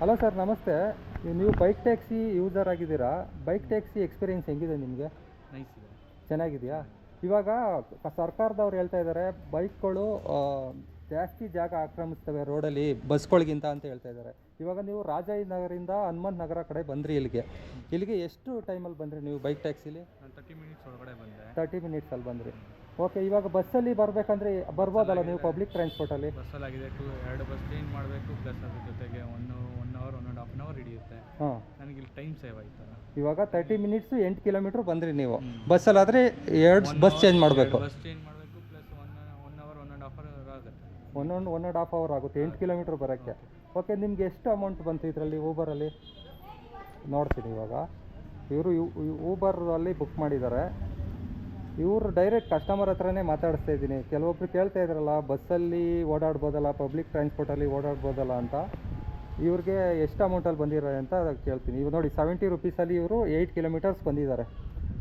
Hello sir ನಮಸ್ತೆ. ನೀವು bike taxi user ಆಗಿದ್ದೀರಾ? ಬೈಕ್ ಟ್ಯಾಕ್ಸಿ ಎಕ್ಸ್ಪೀರಿಯನ್ಸ್ ಹೆಂಗಿದೆ ನಿಮಗೆ? ಚೆನ್ನಾಗಿದೆಯಾ? ಇವಾಗ ಸರ್ಕಾರದವ್ರು ಹೇಳ್ತಾ ಇದ್ದಾರೆ ಬೈಕ್ಗಳು ಜಾಸ್ತಿ ಜಾಗ ಆಕ್ರಮಿಸ್ತವೆ ರೋಡಲ್ಲಿ ಬಸ್ಗಳಿಗಿಂತ ಅಂತ ಹೇಳ್ತಾ ಇದ್ದಾರೆ. ಇವಾಗ ನೀವು ರಾಜಾಜಿನಗರಿಂದ ಹನುಮಂತ ನಗರ ಕಡೆ ಬಂದ್ರಿ ಇಲ್ಲಿಗೆ. ಇಲ್ಲಿಗೆ ಎಷ್ಟು ಟೈಮಲ್ಲಿ ಬಂದ್ರಿ ನೀವು ಬೈಕ್ ಟ್ಯಾಕ್ಸಿಲಿ ತರ್ಟಿ ಮಿನಿಟ್ಸ್ ಒಳಗಡೆ ಬಂದೆ. ತರ್ಟಿ ಮಿನಿಟ್ಸಲ್ಲಿ ಬಂದ್ರಿ. ಓಕೆ ಇವಾಗ ಬಸ್ಸಲ್ಲಿ ಬರಬೇಕಂದ್ರೆ ಬರ್ಬೋದಲ್ಲ ನೀವು ಪಬ್ಲಿಕ್ ಟ್ರಾನ್ಸ್ಪೋರ್ಟಲ್ಲಿ ಬಸ್ಸಲ್ಲಿ ಆಗಿದೆ ಟು ಎರಡು ಬಸ್ ಚೇಂಜ್ ಮಾಡಬೇಕು ಪ್ಲಸ್ ಅದ್ರ ಜೊತೆಗೆ one one hour one and half ಹಾಂ. ನನಗೆ ಇಲ್ಲಿ ಟೈಮ್ ಸೇವ್ ಆಯ್ತಲ್ಲ ಇವಾಗ ತರ್ಟಿ ಮಿನಿಟ್ಸ್ ಎಂಟು ಕಿಲೋಮೀಟ್ರ್ ಬಂದ್ರಿ ನೀವು. ಬಸ್ಸಲ್ಲಾದರೆ ಎರಡು ಬಸ್ ಚೇಂಜ್ ಮಾಡಬೇಕು. ಬಸ್ ಚೇಂಜ್ ಮಾಡಬೇಕು plus one one hour one and half hour ಆಗುತ್ತೆ. ಒಂದೊಂದು ಒನ್ ಆ್ಯಂಡ್ ಹಾಫ್ ಅವರ್ ಆಗುತ್ತೆ ಎಂಟು ಕಿಲೋಮೀಟ್ರ್ ಬರೋಕ್ಕೆ. ಓಕೆ ನಿಮ್ಗೆ ಎಷ್ಟು ಅಮೌಂಟ್ ಬಂತು ಇದರಲ್ಲಿ ಊಬರಲ್ಲಿ ನೋಡ್ತೀನಿ ಇವಾಗ. ಇವರು ಊಬರಲ್ಲಿ ಬುಕ್ ಮಾಡಿದ್ದಾರೆ. ಇವರು ಡೈರೆಕ್ಟ್ ಕಸ್ಟಮರ್ ಹತ್ರನೇ ಮಾತಾಡಿಸ್ತಾ ಇದ್ದೀನಿ. ಕೆಲವೊಬ್ರು ಕೇಳ್ತಾ ಇದ್ರಲ್ಲ ಬಸ್ಸಲ್ಲಿ ಓಡಾಡ್ಬೋದಲ್ಲ ಪಬ್ಲಿಕ್ ಟ್ರಾನ್ಸ್ಪೋರ್ಟಲ್ಲಿ ಓಡಾಡ್ಬೋದಲ್ಲ ಅಂತ. ಇವ್ರಿಗೆ ಎಷ್ಟು ಅಮೌಂಟಲ್ಲಿ ಬಂದಿದ್ದಾರೆ ಅಂತ ಕೇಳ್ತೀನಿ. ಇವಾಗ ನೋಡಿ ಸೆವೆಂಟಿ ರುಪೀಸಲ್ಲಿ ಇವರು ಏಯ್ಟ್ ಕಿಲೋಮೀಟರ್ಸ್ ಬಂದಿದ್ದಾರೆ.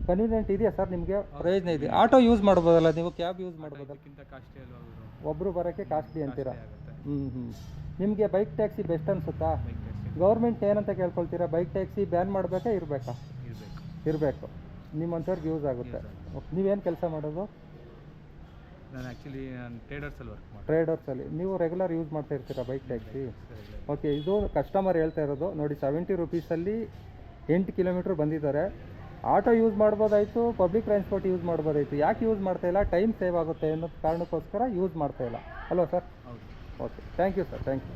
ಕನ್ವೀನಿಯೆಂಟ್ ಇದೆಯಾ ಸರ್ ನಿಮಗೆ? ಪ್ರಯೋಜನ ಇದೆ. ಆಟೋ ಯೂಸ್ ಮಾಡ್ಬೋದಲ್ಲ ನೀವು ಕ್ಯಾಬ್ ಯೂಸ್ ಮಾಡ್ಬೋದಲ್ಲ. ಕಾಸ್ಟ್ಲಿ ಅಲ್ವಾ ಒಬ್ಬರು ಬರೋಕ್ಕೆ ಕಾಸ್ಟ್ಲಿ ಅಂತೀರಾ? ಹ್ಞೂ ಹ್ಞೂ ನಿಮಗೆ ಬೈಕ್ ಟ್ಯಾಕ್ಸಿ ಬೆಸ್ಟ್ ಅನಿಸುತ್ತಾ? ಗೌರ್ಮೆಂಟ್ ಏನಂತ ಕೇಳ್ಕೊಳ್ತೀರಾ? ಬೈಕ್ ಟ್ಯಾಕ್ಸಿ ಬ್ಯಾನ್ ಮಾಡಬೇಕಾ ಇರಬೇಕಾ? ಇರಬೇಕು. ಇರಬೇಕು. ನಿಮ್ಮಂಥವ್ರಿಗೆ ಯೂಸ್ ಆಗುತ್ತೆ. ನೀವೇನು ಕೆಲಸ ಮಾಡೋದು? ನಾನು ಆ್ಯಕ್ಚುಲಿ ನಾನು ಟ್ರೇಡರ್ಸಲ್ಲಿ ವರ್ಕ್ ಮಾಡಿ ಟ್ರೇಡರ್ಸಲ್ಲಿ ನೀವು ರೆಗ್ಯುಲರ್ ಯೂಸ್ ಮಾಡ್ತಾ ಇರ್ತೀರಾ ಬೈಕ್ ಟ್ಯಾಕ್ಸಿ ಓಕೆ ಇದು ಕಸ್ಟಮರ್ ಹೇಳ್ತಾ ಇರೋದು. ನೋಡಿ ಸೆವೆಂಟಿ ರುಪೀಸಲ್ಲಿ ಎಂಟು ಕಿಲೋಮೀಟ್ರ್ ಬಂದಿದ್ದಾರೆ. ಆಟೋ ಯೂಸ್ ಮಾಡ್ಬೋದಾಯಿತು ಪಬ್ಲಿಕ್ ಟ್ರಾನ್ಸ್ಪೋರ್ಟ್ ಯೂಸ್ ಮಾಡ್ಬೋದಾಯಿತು. ಯಾಕೆ ಯೂಸ್ ಮಾಡ್ತಾ ಇಲ್ಲ? ಟೈಮ್ ಸೇವ್ ಆಗುತ್ತೆ ಅನ್ನೋ ಕಾರಣಕ್ಕೋಸ್ಕರ ಯೂಸ್ ಮಾಡ್ತಾ ಇಲ್ಲ. Hello sir okay thank you sir thank you